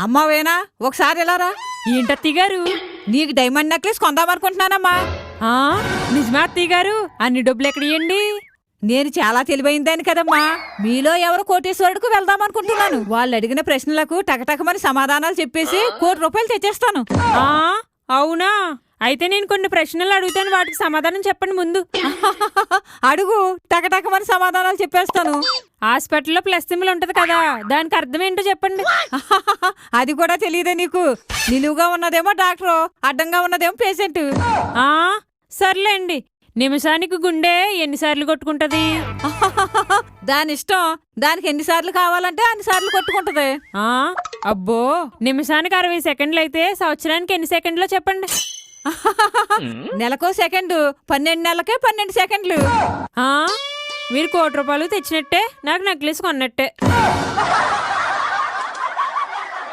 అమ్మావేనా? ఒకసారి ఇలా రా? ఏంటత్తయ్య గారు? నీకు డైమండ్ నెక్లెస్ కొందామనుకుంటున్నానమ్మా ఆ? నిజమా అత్తయ్య గారు? అన్ని డబ్బులు ఎక్కడియండి నేను చాలా తెలివైందని కదమ్మా. మీలో ఎవరు కోటేశ్వరుడికి వెళ్దాం అనుకుంటున్నాను. వాళ్ళు అడిగిన ప్రశ్నలకు టకటకమని సమాధానాలు చెప్పేసి కోటి రూపాయలు తెచ్చేస్తాను. ఆ? అవునా? అయితే నేను కొన్ని ప్రశ్నలు అడుగుతాను వాటికి సమాధానం చెప్పండి ముందు. అడుగు. టకటకమని సమాధానాలు చెప్పేస్తాను. హాస్పిటల్లో ప్లస్ సింబల్ ఉంటది కదా దానికి అర్థం ఏంటో చెప్పండి. అది కూడా తెలియదే నీకు. నిలువుగా ఉన్నదేమో డాక్టరు అడ్డంగా ఉన్నదేమో పేషెంట్. ఆ సర్లేండి. నిమిషానికి గుండె ఎన్నిసార్లు కొట్టుకుంటది? దాని ఇష్టం. దానికి ఎన్నిసార్లు కావాలంటే అన్నిసార్లు కొట్టుకుంటది. ఆ అబ్బో. నిమిషానికి అరవై సెకండ్లు అయితే సంవత్సరానికి ఎన్ని సెకండ్లో చెప్పండి? నెలకో సెకండ్ పన్నెండు నెలలకే పన్నెండు సెకండ్లు. మీరు కోటి రూపాయలు తెచ్చినట్టే నాకు నెక్లెస్ కొన్నట్టే.